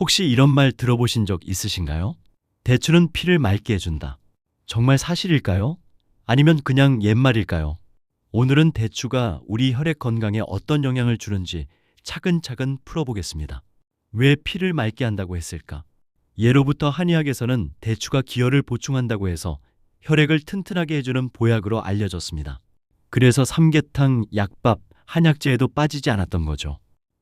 혹시 이런 말 들어보신 적 있으신가요? 대추는 피를 맑게 해준다. 정말 사실일까요? 아니면 그냥 옛말일까요? 오늘은 대추가 우리 혈액 건강에 어떤 영향을 주는지 차근차근 풀어보겠습니다. 왜 피를 맑게 한다고 했을까? 예로부터 한의학에서는 대추가 기혈을 보충한다고 해서 혈액을 튼튼하게 해주는 보약으로 알려졌습니다. 그래서 삼계탕, 약밥, 한약재에도 빠지지 않았던 거죠.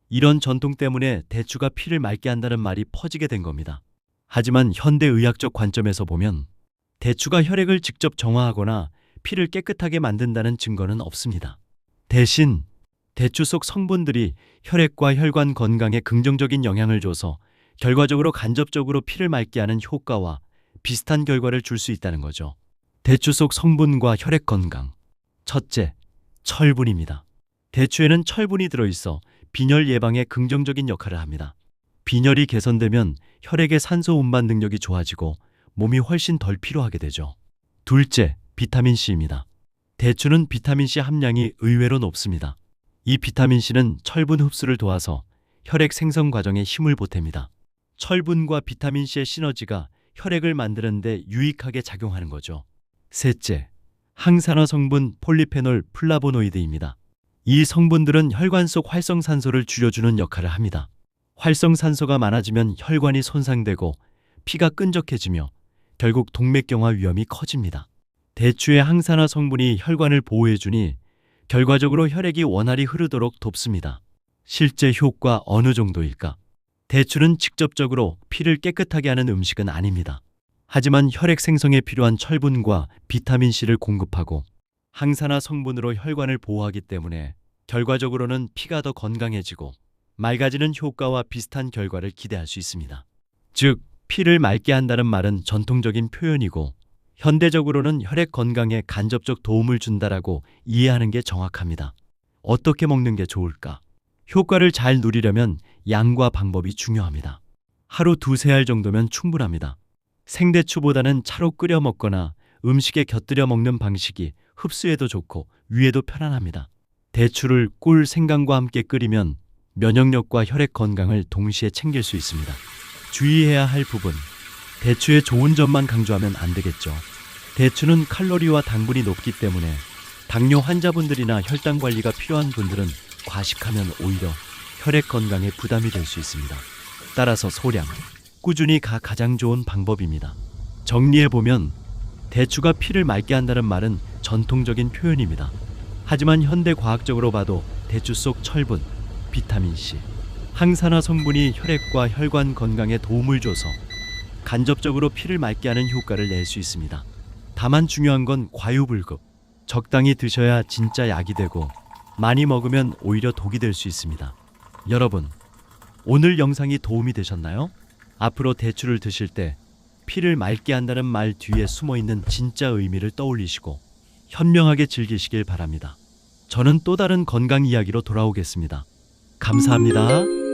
이런 전통 때문에 대추가 피를 맑게 한다는 말이 퍼지게 된 겁니다. 하지만 현대의학적 관점에서 보면 대추가 혈액을 직접 정화하거나 피를 깨끗하게 만든다는 증거는 없습니다. 대신 대추 속 성분들이 혈액과 혈관 건강에 긍정적인 영향을 줘서 결과적으로 간접적으로 피를 맑게 하는 효과와 비슷한 결과를 줄 수 있다는 거죠. 대추 속 성분과 혈액 건강. 첫째, 철분입니다. 대추에는 철분이 들어있어 빈혈 예방에 긍정적인 역할을 합니다. 빈혈이 개선되면 혈액의 산소 운반 능력이 좋아지고 몸이 훨씬 덜 피로하게 되죠. 둘째, 비타민C입니다. 대추는 비타민C 함량이 의외로 높습니다. 이 비타민C는 철분 흡수를 도와서 혈액 생성 과정에 힘을 보탭니다. 철분과 비타민C의 시너지가 혈액을 만드는데 유익하게 작용하는 거죠. 셋째, 항산화 성분 폴리페놀 플라보노이드입니다. 이 성분들은 혈관 속 활성산소를 줄여주는 역할을 합니다. 활성산소가 많아지면 혈관이 손상되고 피가 끈적해지며 결국 동맥경화 위험이 커집니다. 대추의 항산화 성분이 혈관을 보호해주니 결과적으로 혈액이 원활히 흐르도록 돕습니다. 실제 효과 어느 정도일까? 대추는 직접적으로 피를 깨끗하게 하는 음식은 아닙니다. 하지만 혈액 생성에 필요한 철분과 비타민C를 공급하고 항산화 성분으로 혈관을 보호하기 때문에 결과적으로는 피가 더 건강해지고 맑아지는 효과와 비슷한 결과를 기대할 수 있습니다. 즉, 피를 맑게 한다는 말은 전통적인 표현이고 현대적으로는 혈액 건강에 간접적 도움을 준다라고 이해하는 게 정확합니다. 어떻게 먹는 게 좋을까? 효과를 잘 누리려면 양과 방법이 중요합니다. 하루 두세 알 정도면 충분합니다. 생대추보다는 차로 끓여 먹거나 음식에 곁들여 먹는 방식이 흡수에도 좋고 위에도 편안합니다. 대추를 꿀, 생강과 함께 끓이면 면역력과 혈액 건강을 동시에 챙길 수 있습니다. 주의해야 할 부분. 대추의 좋은 점만 강조하면 안 되겠죠. 대추는 칼로리와 당분이 높기 때문에 당뇨 환자분들이나 혈당 관리가 필요한 분들은 과식하면 오히려 혈액 건강에 부담이 될 수 있습니다. 따라서 소량, 꾸준히 가 가장 좋은 방법입니다. 정리해 보면 대추가 피를 맑게 한다는 말은 전통적인 표현입니다. 하지만 현대 과학적으로 봐도 대추 속 철분, 비타민 C, 항산화 성분이 혈액과 혈관 건강에 도움을 줘서 간접적으로 피를 맑게 하는 효과를 낼 수 있습니다. 다만 중요한 건 과유불급. 적당히 드셔야 진짜 약이 되고 많이 먹으면 오히려 독이 될 수 있습니다. 여러분, 오늘 영상이 도움이 되셨나요? 앞으로 대추를 드실 때 피를 맑게 한다는 말 뒤에 숨어 있는 진짜 의미를 떠올리시고 현명하게 즐기시길 바랍니다. 저는 또 다른 건강 이야기로 돌아오겠습니다. 감사합니다.